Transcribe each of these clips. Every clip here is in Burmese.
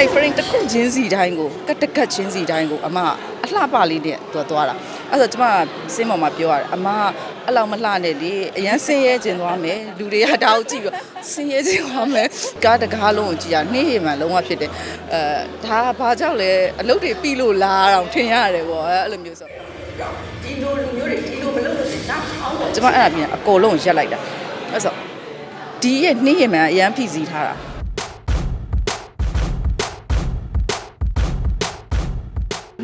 အဲ့ frame တစ်ခုချင်းစီတိုင်းကိုကတ်တကတ်ချင်းစီတိုင်းကိုအမအလှပလေးနဲ့သူကသွားတာအဲ့ဆိုကျမစင်းပေါ်မှာပြောရတယ်အမအဲ့လောက်မလှနဲ့လေအရန်ဆင်းရဲခြင်းသွားမယ်လူတွေကဒါကိုကြည့်ပြီးဆင်းရဲခြင်းသွားမယ်ကားတကားလုံးကိုကြည့်ရနှေးရမှလုံးဝဖြစ်တယ်အဲဒါကဘာကြောင့်လဲအလုပ်တွေပြီးလို့လားတော့ထင်ရတယ်ပေါ့အဲ့လိုမျိုးဆိုဒီလိုလူမျိုးတွေဒီလိုမလုပ်လို့ရှိရင်နောက်အောင်တော့ကျမအဲ့ဒါပြင်အကုန်လုံးရက်လိုက်တာအဲ့ဆိုဒီရဲ့နှင်းရမှန်အရန်ဖိစီးထားတာ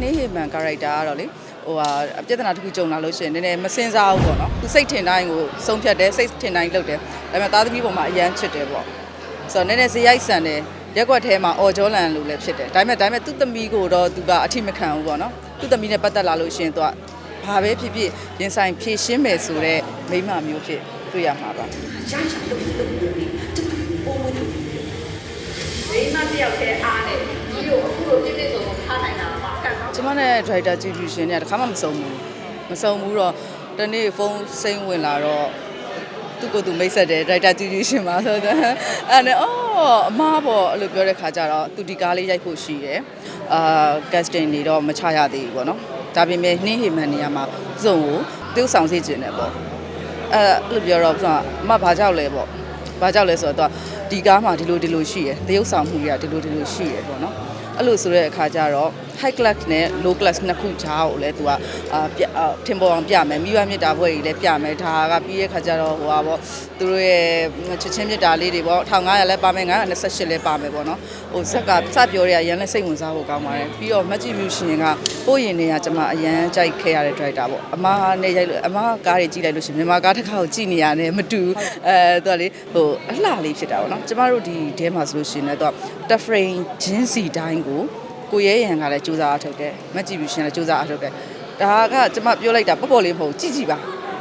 နှင်းရမှန် character ကတော့လေဟိုဟာပြဿနာတစ်ခုကြုံလာလို့ရှိရင်နည်းနည်းမစင်စားဘူးပေါ့နော်သူစိတ်ထင်တိုင်းကိုဆုံးဖြတ်တယ်စိတ်ထင်တိုင်းလုပ်တယ်ဒါပေမဲ့သားသမီးပေါ်မှာအရန်ချစ်တယ်ပေါ့ဆိုတော့နည်းနည်းဇရိုက်ဆန်တယ်ရက်ွက်ထဲမှာအော်ဂျောလန်လို့လည်းဖြစ်တယ်ဒါပေမဲ့ဒါပေမဲ့သူ့သမီးကိုတော့သူကအထိမခံဘူးပေါ့နော်သူ့သမီးနဲ့ပတ်သက်လာလို့ရှိရင်သူကဘာပဲဖြစ်ဖြစ်ရင်ဆိုင်ဖြည့်ရှင်းမယ်ဆိုတော့မိမမျိုးဖြစ်တွေ့ရမှာပါရရလုပ်လုပ်လို့ဒီပုံဝင်လို့ဒီမတယောက်တည်းအား ကံကောင်း ကျမနဲ့ director ကြည့်ပြရှင်เนี่ยတခါမှမစုံဘူးမစုံဘူးတော့တနေ့ဖုန်းစိမ့်ဝင်လာတော့သူ့ကိုယ်သူမိတ်ဆက်တယ် director ကြည့်ပြရှင်ပါဆိုတော့အဲ့နဲ့အော်အမားပေါ့အဲ့လိုပြောတဲ့ခါကျတော့သူဒီကားလေးရိုက်ဖို့ရှိတယ်အာ casting နေတော့မချရသေးဘူးပေါ့နော်ဒါပေမဲ့နှင်းဟိမန်နေရာမှာစုံကိုတူးဆောင်စေခြင်းတယ်ပေါ့အဲ့လိုပြောတော့ဆိုတော့အမဘာကြောက်လဲပေါ့ဘာကြောက်လဲဆိုတော့ဒီကားမှာဒီလိုဒီလိုရှိရယ်တရုပ်ဆောင်မှုတွေကဒီလိုဒီလိုရှိရယ်ပေါ့နော် အဲ့လိုဆိုတဲ့အခါကျတော့ high class နဲ့ low class နှစ်ခုကြားကိုလည်းသူကအာပြအာထင်ပေါ်အောင်ပြမယ်မိဘမြစ်တာဘွဲကြီးလည်းပြမယ်ဒါကပြီးတဲ့ခါကျတော့ဟိုပါပေါ့သူတို့ရဲ့ချစ်ချင်းမြစ်တာလေးတွေပေါ့1500လည်းပါမယ်928လည်းပါမယ်ပေါ့နော်ဟိုဇက်ကစပြောရရန်လည်းစိတ်ဝင်စားဖို့ကောင်းပါတယ်ပြီးတော့ match view ရှင်ကပို့ရင်နေရကျွန်မအရန်ကြိုက်ခဲ့ရတဲ့ driver ပေါ့အမနဲ့ရိုက်လို့အမကားတွေကြည့်လိုက်လို့ရှင်မြန်မာကားတစ်ခါကိုကြည့်နေရတယ်မတူအဲသူကလေဟိုအလှလေးဖြစ်တာပေါ့နော်ကျမတို့ဒီထဲမှာဆိုလို့ရှင်လည်းသူက tech frame ဂျင်းစီတိုင်းကို ကိုရဲရန်ကလည်းစူးစမ်းအထုတ်တယ်မက်ကြည့်ပြီးရှင်လည်းစူးစမ်းအထုတ်တယ်ဒါကကျွန်မပြောလိုက်တာပေါ့ပေါ့လေးမဟုတ်ကြည့်ကြည့်ပါ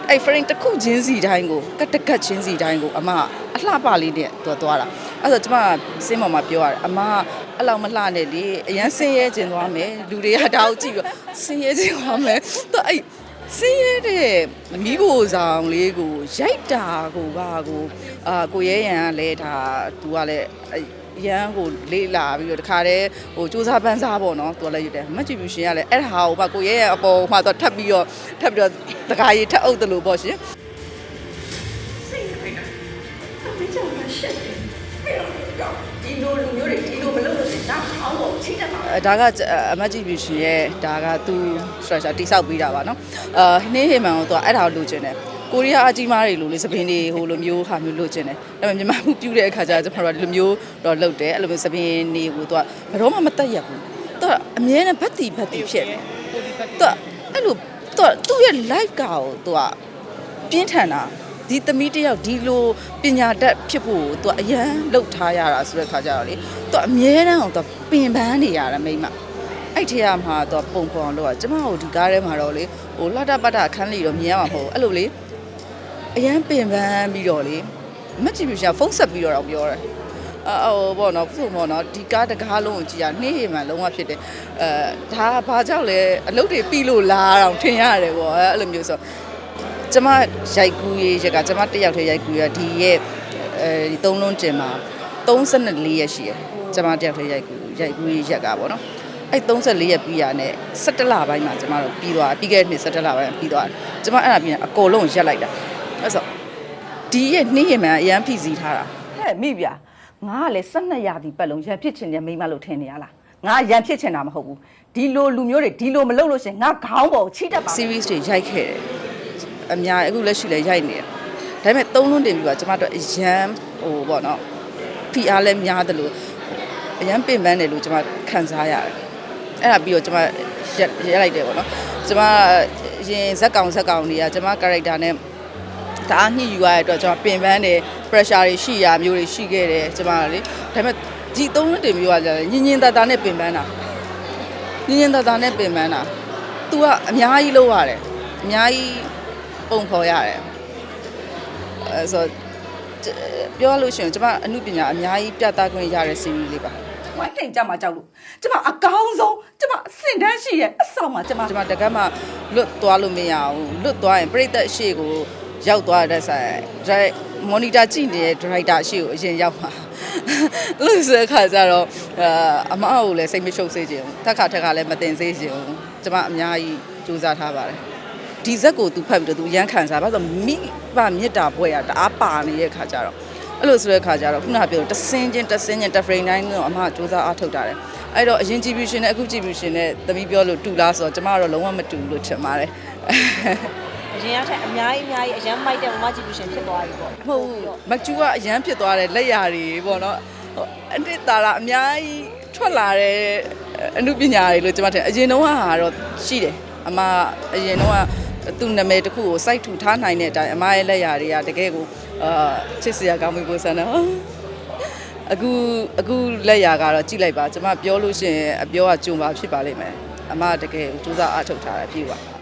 အဲ့ frame တစ်ခုချင်းစီတိုင်းကိုကတ်တကတ်ချင်းစီတိုင်းကိုအမအလှပလေးနဲ့သူသွားတာအဲ့ဆိုကျွန်မစင်းပေါ်မှာပြောရတယ်အမအဲ့လောက်မလှနဲ့လေအရန်ဆင်းရဲခြင်းသွားမယ်လူတွေကဒါကိုကြည့်ပြီးဆင်းရဲခြင်းသွားမယ်သူအဲ့စင်းရဲတဲ့မိဖို့ဆောင်လေးကိုရိုက်တာကိုပါကိုအာကိုရဲရန်ကလည်းဒါသူကလည်းအဲ့ ရန်ကိုလေးလာပြီးတော့တခါတည်းဟိုစူးစမ်းပန်းစားပေါ့နော်သူကလည်းရွတယ်မတ်ဂျီဗျူရှင်ကလည်းအဲ့ဒါဟိုမှကိုရဲရန်အပေါ်မှတော့ထပ်ပြီးတော့ထပ်ပြီးတော့တခါရီထပ်အုပ်တယ်လို့ပေါ့ရှင်စိတ်နေတယ်အမေကြောင့်ရှက်တယ်အဲ့တော့ဒီလိုလူမျိုးတွေဒီလိုမလုပ်လို့ရှိရင်နောက်အောင်တော့ချိတက်ပါအဲဒါကအမတ်ကြီးဗျူရှင်ရဲ့ဒါကသူ structure တိဆောက်ပြီးတာပါနော်အာနှင်းဟေမန်ကိုသူကအဲ့ဒါကိုလိုချင်တယ် ကိုရီးယားအကြီးမားတွေလိုလေသပင်းတွေဟိုလိုမျိုးဟာမျိုးလိုချင်တယ်ဒါပေမဲ့မြန်မာမှုပြူတဲ့အခါကျတော့ကျွန်တော်တို့ကဒီလိုမျိုးတော့လုပ်တယ်အဲ့လိုမျိုးသပင်းတွေကိုသူကဘယ်တော့မှမတက်ရက်ဘူးသူကအမြဲတမ်းဗတ်တီဗတ်တီဖြစ်တယ်သူကအဲ့လိုသူကသူ့ရဲ့ live ကောသူကပြင်းထန်တာဒီသမီးတယောက်ဒီလိုပညာတတ်ဖြစ်ဖို့သူကအရန်လှုပ်ထားရတာဆိုတဲ့ခါကျတော့လေသူကအမြဲတမ်းအောင်သူပင်ပန်းနေရတာမိမအဲ့ထဲမှာတော့ပုံဖော်အောင်လို့อ่ะကျမတို့ဒီကားထဲမှာတော့လေဟိုလှတပတ်တာခန်းလေးတော့မြင်ရမှာမဟုတ်ဘူးအဲ့လိုလေ အရန်ပင်ပန်းပြီးတော့လေမက်ကြည့်ပြရှာဖုန်းဆက်ပြီးတော့တော့ပြောတယ်အော်ဘောနော်ဆိုဘောနော်ဒီကားတကားလုံးကိုကြည့်ရနှေးဟိမှန်လုံးဝဖြစ်တယ်အဲဒါကဘာကြောင့်လဲအလုပ်တွေပြီးလို့လားတော့ထင်ရတယ်ပေါ့အဲ့လိုမျိုးဆိုကျမရိုက်ကူးရေးရက်ကကျမတစ်ယောက်တည်းရိုက်ကူးရဒီရဲ့အဲဒီသုံးလုံးတင်မှာ34ရက်ရှိရယ်ကျမတစ်ယောက်တည်းရိုက်ကူးရိုက်ကူးရေးရက်ကပေါ့နော်အဲ့34ရက်ပြီးရနဲ့17လပိုင်းမှာကျမတို့ပြီးသွားပြီးခဲ့တဲ့နှစ်17လပိုင်းပြီးသွားတယ်ကျမအဲ့ဒါပြီးရင်အကုန်လုံးရက်လိုက်တာ အဲ့ဆိုဒီရဲ့နှင်းရမှန်အရန်ဖိစီးထားတာဟဲ့မိဗျာငါကလည်း12ရာသီပတ်လုံးရန်ဖြစ်ချင်တဲ့မိန်းမလို့ထင်နေရလားငါရန်ဖြစ်ချင်တာမဟုတ်ဘူးဒီလိုလူမျိုးတွေဒီလိုမလုပ်လို့ရှရင်ငါခေါင်းပေါ်ချိတက်ပါ series တွေရိုက်ခဲ့တယ်အများအခုလက်ရှိလည်းရိုက်နေတယ်ဒါပေမဲ့သုံးလုံးတင်ပြီးတော့ကျမတို့အရန်ဟိုပေါ့နော်ဖိအားလည်းများတယ်လို့အရန်ပင်ပန်းတယ်လို့ကျမခံစားရတယ်အဲ့ဒါပြီးတော့ကျွန်မရက်ရက်လိုက်တယ်ပေါ့နော်ကျွန်မရင်ဇက်ကောင်ဇက်ကောင်တွေကကျွန်မ character နဲ့ ဒါအညှိယူရတဲ့အတွက်ကျွန်မပင်ပန်းတယ် pressure တွေရှိရမျိုးတွေရှိခဲ့တယ်ကျွန်မလေဒါပေမဲ့ဒီသုံးနှစ်တင်မျိုးကလည်းညင်ညင်တတာနဲ့ပင်ပန်းတာညင်ညင်တတာနဲ့ပင်ပန်းတာ तू ကအများကြီးလုပ်ရတယ်အများကြီးပုံဖော်ရတယ်အဲဆိုပြောရလို့ရှိရင်ကျွန်မအမှုပညာအများကြီးပြသခွင့်ရတဲ့ series လေးပါဝိုင်းထိန်ကြမှာကြောက်လို့ကျမအကောင်းဆုံးကျမအစင်တန်းရှိရဲ့အဆောင်မှာကျမကျွန်မတကယ်မှလွတ်သွားလို့မရဘူးလွတ်သွားရင်ပြိတ္တရှေ့ကို ရောက်သွားတဲ့ဆိုင် direct မော်နီတာကြည့်နေတဲ့ဒရိုက်တာရှိကိုအရင်ရောက်မှာအဲ့လို့ဆိုတဲ့အခါကျတော့အာအမအကိုလည်းစိတ်မရှုပ်စေချင်ဘူးတက်ခါထက်ခါလည်းမတင်စေချင်ဘူးကျမအများကြီးစူးစမ်းထားပါတယ်ဒီဇက်ကို तू ဖတ်ပြီးတော့ तू ရမ်းခံစားဘာလို့လဲဆိုတော့မိဘမေတ္တာဘွဲရတအားပါနေတဲ့အခါကျတော့အဲ့လိုဆိုတဲ့အခါကျတော့ခုနကပြောတဆင်းချင်းတဆင်းချင်းတဖရိန်တိုင်းတော့အမစူးစမ်းအားထုတ်တာတယ်အဲ့တော့အရင် GP ရှင်နဲ့အခု GP ရှင်နဲ့သမီးပြောလို့တူလားဆိုတော့ကျမကတော့လုံးဝမတူဘူးလို့ထင်ပါတယ် အရင်ကထက်အများကြီးအများကြီးအရန်မိုက်တဲ့မမကြီးလူရှင်ဖြစ်သွားပြီပေါ့မဟုတ်ဘူးမကျူကအရန်ဖြစ်သွားတယ်လက်ရာတွေပေါ့နော်ဟိုအတစ်တာလာအများကြီးထွက်လာတဲ့အမှုပညာတွေလို့ကျွန်မထင်အရင်တုန်းကဟာတော့ရှိတယ်အမအရင်တုန်းကသူ့နာမည်တစ်ခုကိုစိုက်ထူထားနိုင်တဲ့အတိုင်းအမရဲ့လက်ရာတွေကတကယ်ကိုအာချစ်စရာကောင်းပြီပုံစံနဲ့အခုအခုလက်ရာကတော့ကြည့်လိုက်ပါကျွန်မပြောလို့ရှိရင်အပြောကကြုံပါဖြစ်ပါလိမ့်မယ်အမတကယ်ကိုစူးစမ်းအားထုတ်ထားတာပြေပါ